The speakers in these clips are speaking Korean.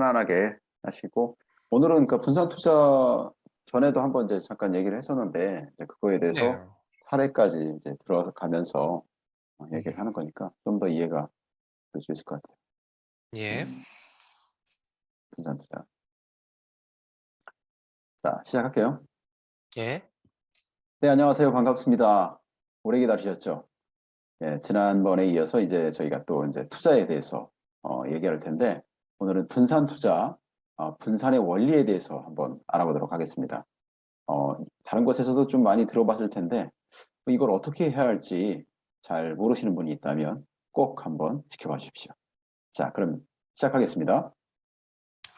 편안하게 하시고 오늘은 그 분산 투자 전에도 한번 이제 잠깐 얘기를 했었는데 이제 그거에 대해서 네. 사례까지 이제 들어가면서 어, 얘기를 하는 거니까 좀 더 이해가 될 수 있을 것 같아요. 예. 음, 분산 투자. 자, 시작할게요. 예. 네, 안녕하세요. 반갑습니다. 오래 기다리셨죠? 예, 지난번에 이어서 이제 저희가 또 이제 투자에 대해서 어, 얘기할 텐데 오늘은 분산 투자, 어, 분산의 원리에 대해서 한번 알아보도록 하겠습니다. 어, 다른 곳에서도 좀 많이 들어봤을 텐데 이걸 어떻게 해야 할지 잘 모르시는 분이 있다면 꼭 한번 지켜봐 주십시오. 자, 그럼 시작하겠습니다.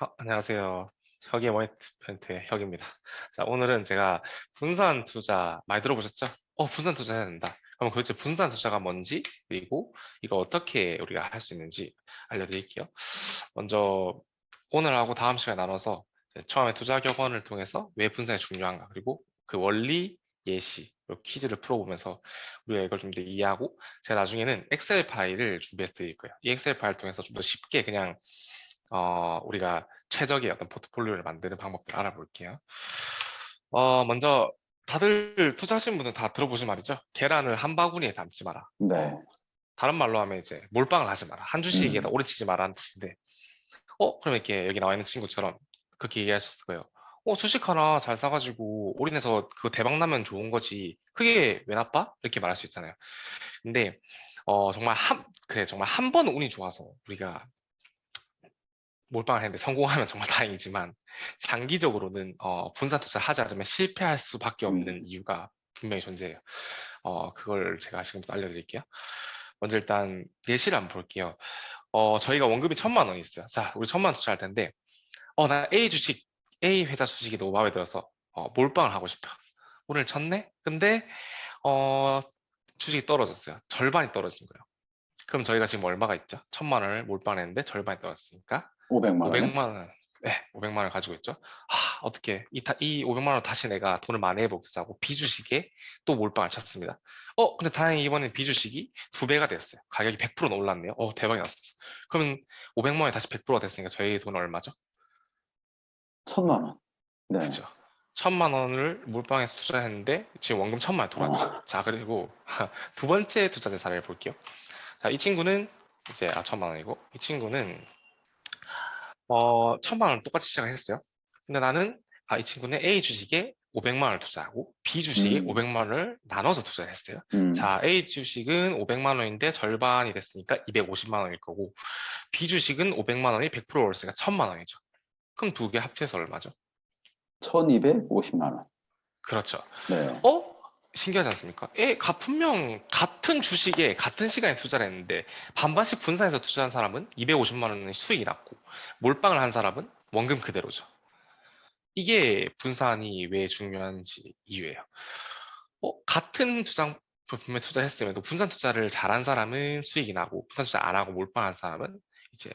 아, 안녕하세요. 혁의 머니멘트의 혁입니다. 자, 오늘은 제가 분산 투자 많이 들어보셨죠? 어, 분산 투자 해야 된다. 그럼 도대체 분산 투자가 뭔지, 그리고 이거 어떻게 우리가 할 수 있는지 알려드릴게요. 먼저 오늘하고 다음 시간에 나눠서 처음에 투자 격언을 통해서 왜 분산이 중요한가, 그리고 그 원리, 예시, 퀴즈를 풀어보면서 우리가 이걸 좀 더 이해하고 제가 나중에는 엑셀 파일을 준비해 드릴 거예요. 이 엑셀 파일 통해서 좀 더 쉽게 그냥 어, 우리가 최적의 어떤 포트폴리오를 만드는 방법들을 알아볼게요. 어, 먼저 다들 투자하신 분은 다 들어보신 말이죠. 계란을 한 바구니에 담지 마라. 네. 다른 말로 하면 이제 몰빵을 하지 마라. 한 주식에다 음. 오래 치지 마라는 뜻인데, 어, 그럼 이렇게 여기 나와 있는 친구처럼 그렇게 얘기하셨을 거예요. 어, 주식 하나 잘 사가지고 올인해서 그거 대박 나면 좋은 거지. 그게 왜 나빠? 이렇게 말할 수 있잖아요. 근데 어, 정말 한, 그래, 정말 한 번 운이 좋아서 우리가 몰빵을 했는데 성공하면 정말 다행이지만 장기적으로는 어, 분산 투자를 하지 않으면 실패할 수밖에 없는 이유가 분명히 존재해요. 어, 그걸 제가 지금부터 알려드릴게요. 먼저 일단 예시를 한번 볼게요. 어, 저희가 원금이 천만 원이 있어요. 자, 우리 천만 원 투자할 텐데, 어, 나 A 주식, A 회사 주식이 너무 마음에 들어서 어, 몰빵을 하고 싶어. 오늘 쳤네? 근데 어, 주식이 떨어졌어요. 절반이 떨어진 거예요. 그럼 저희가 지금 얼마가 있죠? 천만 원을 몰빵했는데 절반이 떨어졌으니까 500만 원. 500만 원, 네, 500만 원을 가지고 있죠. 아, 어떻게 이, 다- 이 500만 원 다시 내가 돈을 많이 해보겠어 하고 비주식에 또 몰빵을 쳤습니다. 어, 근데 다행히 이번엔 비주식이 두 배가 됐어요. 가격이 100%는 올랐네요. 어, 대박이 났어. 그러면 500만 원이 다시 100%가 됐으니까 저희 돈은 얼마죠? 천만 원. 네. 그죠. 천만 원을 몰빵해서 투자했는데 지금 원금 천만 원 돌아왔죠. 자, 그리고 두 번째 투자 대사를 볼게요. 자, 이 친구는 이제 아 천만 원이고 이 친구는 어 천만 원 똑같이 시작을 했어요. 근데 나는 아 이 친구는 A 주식에 500만 원을 투자하고 B 주식에 음. 500만 원을 나눠서 투자를 했어요. 음, 자, A 주식은 500만 원인데 절반이 됐으니까 250만 원일 거고 B 주식은 500만 원이 100% 올랐으니까 1000만 원이죠. 그럼 두 개 합쳐서 얼마죠? 1250만 원. 그렇죠. 네. 어? 신기하지 않습니까? 에, 가, 분명 같은 주식에 같은 시간에 투자를 했는데 반반씩 분산해서 투자한 사람은 250만 원의 수익이 났고 몰빵을 한 사람은 원금 그대로죠. 이게 분산이 왜 중요한지 이유예요. 어, 같은 투자 품에 투자했음에도 분산 투자를 잘한 사람은 수익이 나고 분산 투자 안 하고 몰빵한 사람은 이제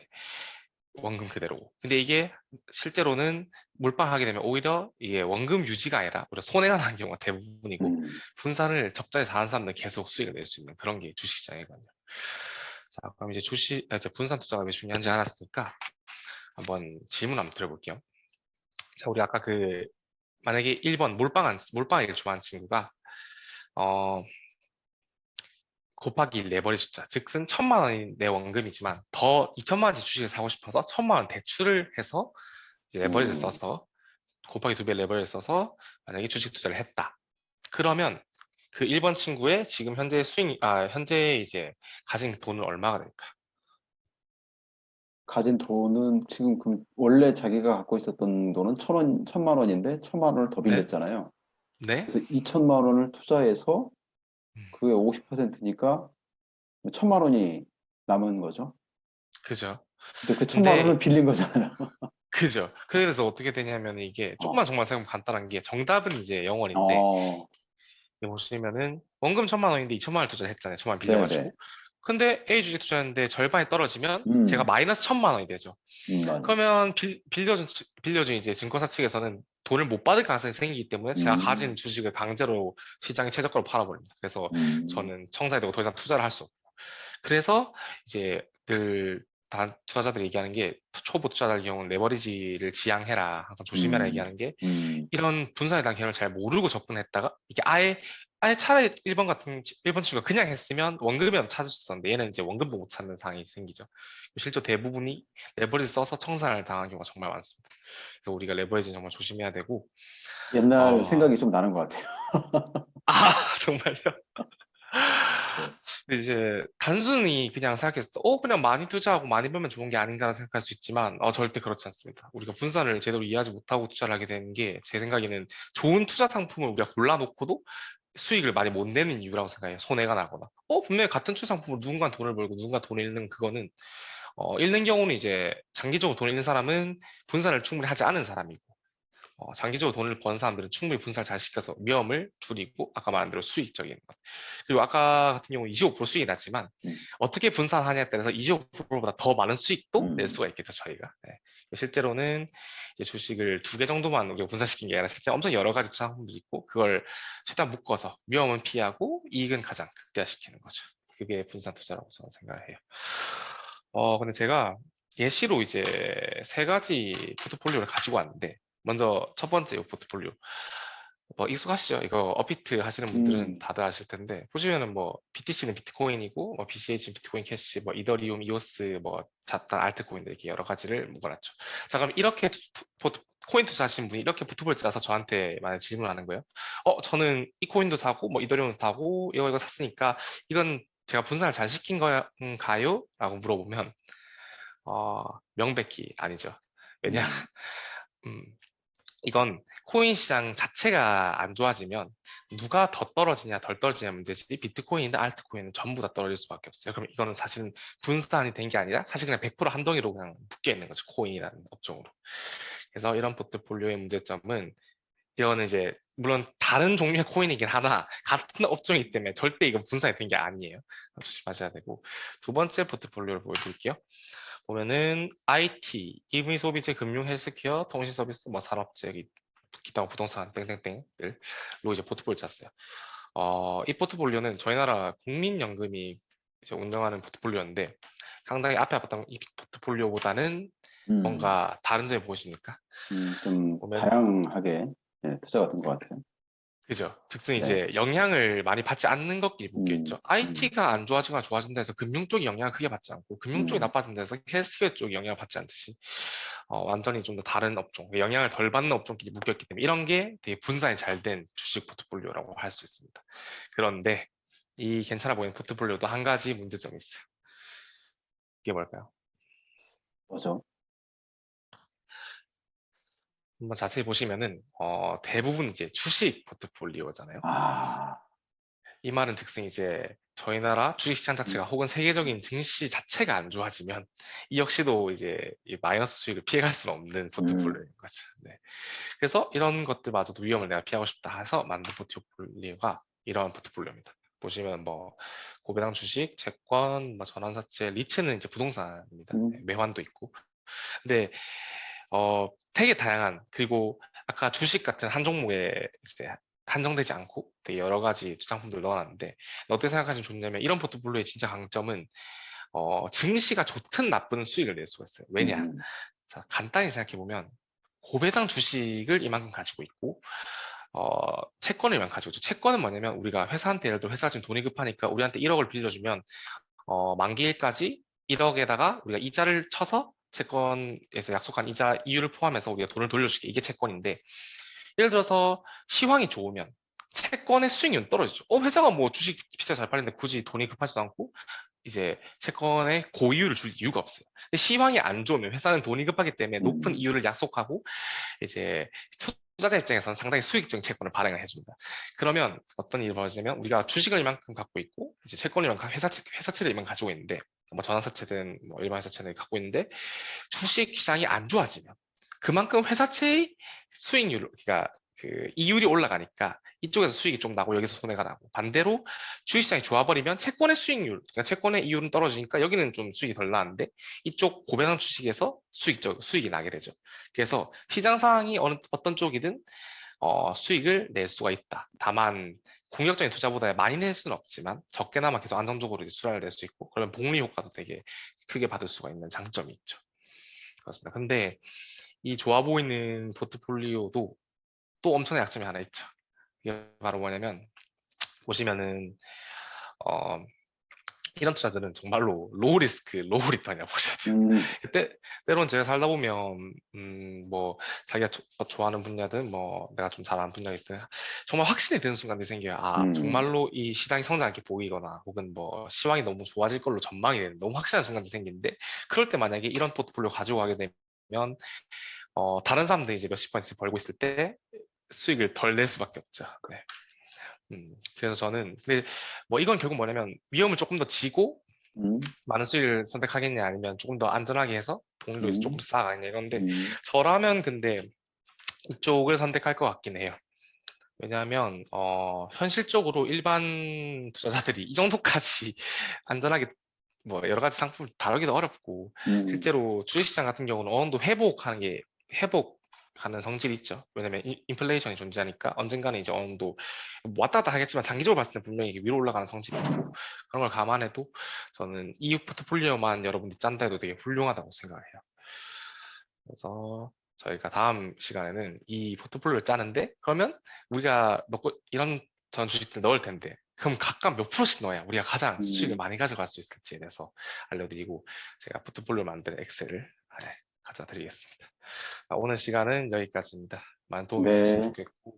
원금 그대로고. 근데 이게 실제로는 몰빵하게 되면 오히려 이게 원금 유지가 아니라 오히려 손해가 나는 경우가 대부분이고 음, 분산을 적절히 잘하는 사람들은 계속 수익을 낼 수 있는 그런 게 주식시장이거든요. 자, 그럼 이제 주식, 아, 이제 분산 투자가 왜 중요한지 알았으니까 한번 질문 한번 드려볼게요. 자, 우리 아까 그 만약에 1번 몰빵한 몰빵을 좋아하는 친구가 어 곱하기 1 내버리 숫자, 즉슨 천만 원이 내 원금이지만 더 2천만 원치 주식을 사고 싶어서 천만 원 대출을 해서 이제 레버리지를 음. 써서 곱하기 두 배 레버리지를 써서 만약에 주식 투자를 했다. 그러면 그 1번 친구의 지금 현재 수익, 아, 현재 이제 가진 돈은 얼마가 될까요? 가진 돈은 지금 그 원래 자기가 갖고 있었던 돈은 천 원, 천만 원인데 천만 원을 더 네. 빌렸잖아요. 네? 그래서 2천만 원을 투자해서 음. 그게 50%니까 천만 원이 남은 거죠. 그죠. 근데 그 천만 근데- 원은 빌린 거잖아요. 그죠. 그래서 어떻게 되냐면 이게 조금만 정말 생각하면 간단한 게 정답은 이제 영원인데 어, 여기 보시면은 원금 천만 원인데 2천만 원을 투자했잖아요. 천만 원 빌려가지고. 네네. 근데 A 주식 투자했는데 절반이 떨어지면 음. 제가 마이너스 천만 원이 되죠. 음. 그러면 빌, 빌려준 측- 빌려준 이제 증권사 측에서는 돈을 못 받을 가능성이 생기기 때문에 제가 음. 가진 주식을 강제로 시장에 최저가로 팔아버립니다. 그래서 음, 저는 청산이 되고 더 이상 투자를 할 수 없고. 그래서 이제 늘 다 투자자들이 얘기하는 게 초보 투자자의 경우는 레버리지를 지양해라 항상 조심해라 음. 얘기하는 게 음, 이런 분산에 대한 개념을 잘 모르고 접근했다가 이게 아예 아예 차라리 1번 같은 1번 친구가 그냥 했으면 원금이라도 찾을 수 있었는데 얘는 이제 원금도 못 찾는 상황이 생기죠. 실제 대부분이 레버리지 써서 청산을 당한 경우가 정말 많습니다. 그래서 우리가 레버리지 정말 조심해야 되고 옛날 어. 생각이 좀 나는 것 같아요. 아 정말요? 근데 이제 단순히 그냥 생각했을 때, 어, 그냥 많이 투자하고 많이 벌면 좋은 게 아닌가라 생각할 수 있지만, 어, 절대 그렇지 않습니다. 우리가 분산을 제대로 이해하지 못하고 투자를 하게 되는 게, 제 생각에는 좋은 투자 상품을 우리가 골라놓고도 수익을 많이 못 내는 이유라고 생각해요. 손해가 나거나. 어, 분명히 같은 투자 상품으로 누군가 돈을 벌고 누군가 돈을 잃는 그거는, 어, 잃는 경우는 이제 장기적으로 돈을 잃는 사람은 분산을 충분히 하지 않은 사람이고, 어, 장기적으로 돈을 버는 사람들은 충분히 분산을 잘 시켜서 위험을 줄이고 아까 말한 대로 수익적인 것. 그리고 아까 같은 경우 25% 수익이 났지만 음. 어떻게 분산하냐에 따라서 25%보다 더 많은 수익도 음. 낼 수가 있겠죠 저희가. 네. 실제로는 이제 주식을 두 개 정도만 우리가 분산시킨 게 아니라 실제 엄청 여러 가지 상품들이 있고 그걸 최대한 묶어서 위험은 피하고 이익은 가장 극대화시키는 거죠. 그게 분산 투자라고 저는 생각을 해요. 어 근데 제가 예시로 이제 세 가지 포트폴리오를 가지고 왔는데 먼저 첫 번째 이 포트폴리오. 뭐 익숙하시죠? 이거 어피트 하시는 분들은 음. 다들 아실 텐데 보시면은 뭐 BTC는 비트코인이고 뭐 BCH는 비트코인 캐시, 뭐 이더리움, 이오스, 뭐 자탄, 알트코인들 이렇게 여러 가지를 묶어놨죠. 자 그럼 이렇게 투- 포트, 코인 투자하시는 분이 이렇게 포트폴리오 짜서 저한테 만약 질문하는 거예요. 어 저는 이 코인도 사고 뭐 이더리움도 사고 이거 이거 샀으니까 이건 제가 분산을 잘 시킨 거인가요? 라고 물어보면 어 명백히 아니죠. 왜냐? 음, 이건 코인 시장 자체가 안 좋아지면 누가 더 떨어지냐 덜 떨어지냐 문제지 비트코인이나 알트코인은 전부 다 떨어질 수밖에 없어요. 그럼 이거는 사실은 분산이 된 게 아니라 사실 그냥 100% 한덩이로 그냥 묶여 있는 거죠. 코인이라는 업종으로. 그래서 이런 포트폴리오의 문제점은 이거는 이제 물론 다른 종류의 코인이긴 하나 같은 업종이기 때문에 절대 이건 분산이 된 게 아니에요. 조심하셔야 되고 두 번째 포트폴리오를 보여드릴게요. 보면은 IT, 일미 소비재, 금융, 헬스케어, 통신 서비스, 뭐 산업재, 기- 기타 부동산 땡땡땡들로 이제 포트폴리오 짰어요. 어, 이 포트폴리오는 저희 나라 국민연금이 이제 운영하는 포트폴리오인데 상당히 앞에 봤던 이 포트폴리오보다는 음, 뭔가 다른 점이 보이십니까? 음, 좀 보면- 다양하게 예, 투자가 된것 같아요. 그죠. 즉슨 네. 이제 영향을 많이 받지 않는 것끼리 묶여 음, 있죠. IT가 안 좋아지거나 좋아진다 해서 금융 쪽이 영향을 크게 받지 않고 금융 쪽이 음. 나빠진다 해서 헬스케어 쪽이 영향을 받지 않듯이 어, 완전히 좀 더 다른 업종, 영향을 덜 받는 업종끼리 묶였기 때문에 이런 게 되게 분산이 잘 된 주식 포트폴리오라고 할 수 있습니다. 그런데 이 괜찮아 보이는 포트폴리오도 한 가지 문제점이 있어요. 이게 뭘까요? 뭐죠? 한번 자세히 보시면은 어, 대부분 이제 주식 포트폴리오잖아요. 아, 이 말은 즉슨 이제 저희 나라 주식시장 음. 자체가 혹은 세계적인 증시 자체가 안 좋아지면 이 역시도 이제 이 마이너스 수익을 피해갈 수는 없는 포트폴리오인 거죠. 네. 그래서 이런 것들마저도 위험을 내가 피하고 싶다 해서 만든 포트폴리오가 이러한 포트폴리오입니다. 보시면 뭐 고배당 주식, 채권, 뭐 전환사채, 리츠는 이제 부동산입니다. 음. 네, 매환도 있고. 근데 어 되게 다양한 그리고 아까 주식 같은 한 종목에 이제 한정되지 않고 되게 여러 가지 투자품들을 넣어놨는데 어떻게 생각하시면 좋냐면 이런 포트폴리오의 진짜 강점은 어, 증시가 좋든 나쁜 수익을 낼 수가 있어요. 왜냐? 음, 자, 간단히 생각해 보면 고배당 주식을 이만큼 가지고 있고 어, 채권을 이만큼 가지고 있죠. 채권은 뭐냐면 우리가 회사한테 예를 들어 회사가 지금 돈이 급하니까 우리한테 1억을 빌려주면 어, 만기일까지 1억에다가 우리가 이자를 쳐서 채권에서 약속한 이자 이율을 포함해서 우리가 돈을 돌려줄게 이게 채권인데 예를 들어서 시황이 좋으면 채권의 수익률은 떨어지죠. 어, 회사가 뭐 주식 비싸게 잘 팔리는데 굳이 돈이 급하지도 않고 이제 채권에 고이율을 줄 이유가 없어요. 근데 시황이 안 좋으면 회사는 돈이 급하기 때문에 높은 음. 이율을 약속하고 이제 투자자 입장에서는 상당히 수익적인 채권을 발행을 해줍니다. 그러면 어떤 일이 벌어지냐면 우리가 주식을 이만큼 갖고 있고 이제 채권을 이만큼 회사채, 회사채를 이만큼 가지고 있는데 뭐 전환사채든 뭐 일반 회사채를 갖고 있는데 주식 시장이 안 좋아지면 그만큼 회사채의 수익률, 그러니까 그 이율이 올라가니까 이쪽에서 수익이 좀 나고 여기서 손해가 나고 반대로 주식시장이 좋아버리면 채권의 수익률, 그러니까 채권의 이율은 떨어지니까 여기는 좀 수익이 덜 나는데 이쪽 고배당 주식에서 수익적 수익이 나게 되죠. 그래서 시장 상황이 어느 어떤 쪽이든 어, 수익을 낼 수가 있다. 다만 공격적인 투자보다 많이 낼 수는 없지만 적게나마 계속 안정적으로 수익을 낼수 있고 그러면 복리 효과도 되게 크게 받을 수가 있는 장점이 있죠. 그렇습니다. 근데 이 좋아 보이는 포트폴리오도 또 엄청난 약점이 하나 있죠. 이게 바로 뭐냐면 보시면은 어, 이런 투자들은 정말로 로우 리스크, 로우 리턴이라고 보셔야 돼요. 음, 때, 때론 제가 살다 보면, 음, 뭐, 자기가 조- 어, 좋아하는 분야든, 뭐, 내가 좀잘 아는 분야이든, 정말 확신이 드는 순간이 생겨요. 아, 음. 정말로 이 시장이 성장하게 보이거나, 혹은 뭐, 시황이 너무 좋아질 걸로 전망이 되는, 너무 확실한 순간이 생기는데, 그럴 때 만약에 이런 포트폴리오 가지고 가게 되면, 어, 다른 사람들이 이제 몇십 퍼센트 벌고 있을 때, 수익을 덜 낼 수밖에 없죠. 네. 음, 그래서 저는, 근데 뭐, 이건 결국 뭐냐면, 위험을 조금 더 지고, 음, 많은 수익을 선택하겠냐 아니면 조금 더 안전하게 해서 복리를 음. 조금 더 쌓아가겠냐 이건데 음, 저라면 근데 이쪽을 선택할 것 같긴 해요. 왜냐하면 어, 현실적으로 일반 투자자들이 이 정도까지 안전하게 뭐 여러 가지 상품을 다루기도 어렵고 음, 실제로 주식시장 같은 경우는 어느 정도 회복하는 게 회복 하는 성질이 있죠. 왜냐면 인- 인플레이션이 존재하니까 언젠가는 이제 어느 정도 왔다 갔다 하겠지만 장기적으로 봤을 때 분명히 이게 위로 올라가는 성질이 있고 그런 걸 감안해도 저는 이 포트폴리오만 여러분들이 짠다 해도 되게 훌륭하다고 생각을 해요. 그래서 저희가 다음 시간에는 이 포트폴리오를 짜는데 그러면 우리가 넣고 이런 전 주식들 넣을 텐데 그럼 각각 몇 프로씩 넣어야 우리가 가장 음. 수익을 많이 가져갈 수 있을지에 대해서 알려드리고 제가 포트폴리오 만드는 엑셀을 네, 가져드리겠습니다. 아, 오늘 시간은 여기까지입니다. 많은 도움이 네. 됐으면 좋겠고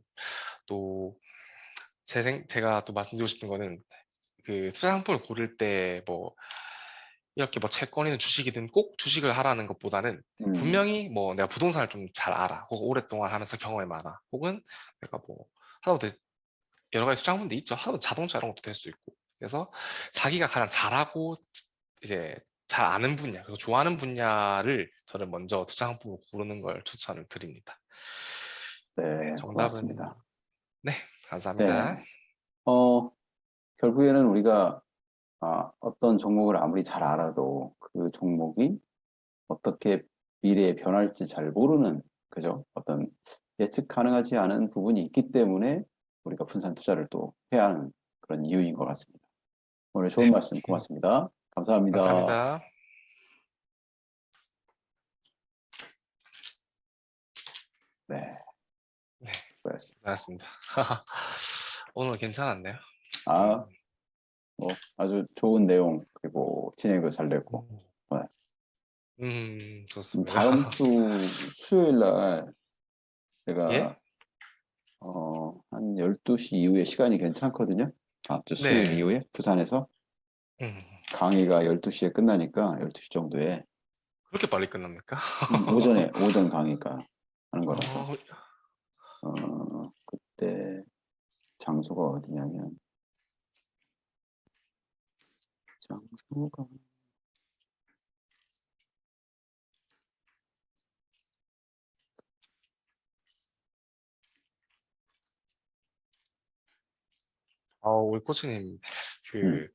또제 생, 제가 또 말씀드리고 싶은 거는 그 투자 상품을 고를 때뭐 이렇게 뭐 채권이든 주식이든 꼭 주식을 하라는 것보다는 음, 분명히 뭐 내가 부동산을 좀 잘 알아 혹은 오랫동안 하면서 경험이 많아 혹은 내가 뭐 하다못해 여러 가지 상품도 있죠 하도 자동차 이런 것도 될 수 있고 그래서 자기가 가장 잘하고 이제 잘 아는 분야 그리고 좋아하는 분야를 저는 먼저 투자 상품을 고르는 걸 추천을 드립니다. 네, 정답은 고맙습니다. 네 감사합니다. 어, 결국에는 우리가 아, 어떤 종목을 아무리 잘 알아도 그 종목이 어떻게 미래에 변할지 잘 모르는, 그죠? 어떤 예측 가능하지 않은 부분이 있기 때문에 우리가 분산 투자를 또 해야 하는 그런 이유인 것 같습니다. 오늘 좋은 네. 말씀 고맙습니다. 감사합니다. 감사합니다. 네. 네. 수고하셨습니다. 고맙습니다. 오늘 괜찮았네요. 아, 뭐 아주 좋은 내용 그리고 진행도 잘 됐고 네. 음, 좋습니다. 다음 주 수요일 날 제가 예? 어, 한 12시 이후에 시간이 괜찮거든요. 다음 주 수요일 네. 이후에 부산에서 음, 강의가 12시에 끝나니까 12시 정도에 그렇게 빨리 끝납니까? 음, 오전에 오전 강의가 하는 거라서. 어, 어, 그때 장소가 어디냐면 장소가 어, 우리 코치님, 그,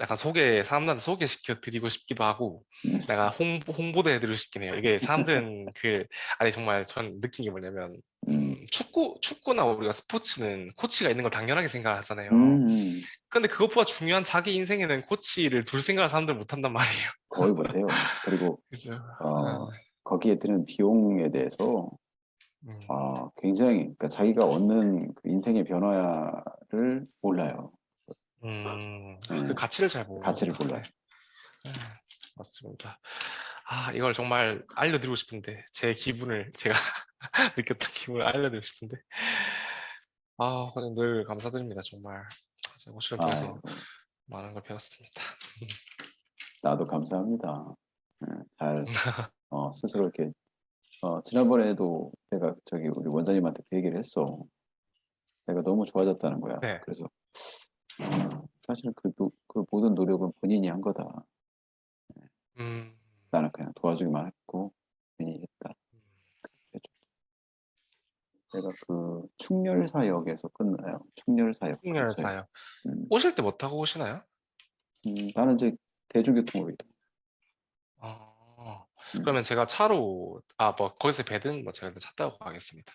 약간 소개, 사람들한테 소개시켜 드리고 싶기도 하고, 음. 내가 홍보, 홍보도 해드리고 싶긴 해요. 이게 사람들은 그, 아니, 정말 전 느낀 게 뭐냐면, 음, 음, 축구, 축구나 우리가 스포츠는 코치가 있는 걸 당연하게 생각하잖아요. 음, 음, 근데 그것보다 중요한 자기 인생에는 코치를 둘 생각을 사람들 못 한단 말이에요. 거의 못해요. 그리고 그죠? 어, 거기에 드는 비용에 대해서 음, 아, 굉장히 그러니까 자기가 얻는 그 인생의 변화를 몰라요. 음, 네. 그 가치를 잘 모르는 가치를 것 몰라요. 네, 맞습니다. 아, 이걸 정말 알려드리고 싶은데, 제 기분을, 제가 느꼈던 기분을 알려드리고 싶은데, 아, 과장님 늘 감사드립니다. 정말. 제가 호시를 통해서 아이고, 많은 걸 배웠습니다. 나도 감사합니다. 네, 잘 어, 스스로 이렇게 어, 지난번에도 내가 저기 우리 원장님한테 그 얘기를 했어. 내가 너무 좋아졌다는 거야. 네. 그래서 어, 사실 그, 노- 그 모든 노력은 본인이 한 거다. 음, 나는 그냥 도와주기만 했고 괜히 했다. 내가 그 충렬사역에서 끝나요. 충렬사역. 풍렬사요. 음, 오실 때 뭐 타고 오시나요? 음, 나는 이제 대중교통으로 이동. 아, 음. 그러면 제가 차로, 아, 뭐, 거기서 배든, 뭐, 제가 일단 차 타고 가겠습니다.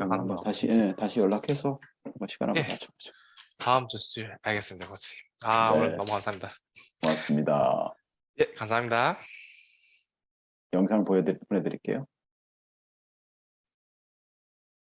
네. 생각하는 한번 거. 다시 예, 다시 연락해서 한번 시간 한번 예. 맞춰보죠. 다음 주 수요일 알겠습니다, 코치. 아, 네. 오늘 너무 감사합니다. 고맙습니다. 예, 감사합니다. 영상 보여드, 보내드릴게요.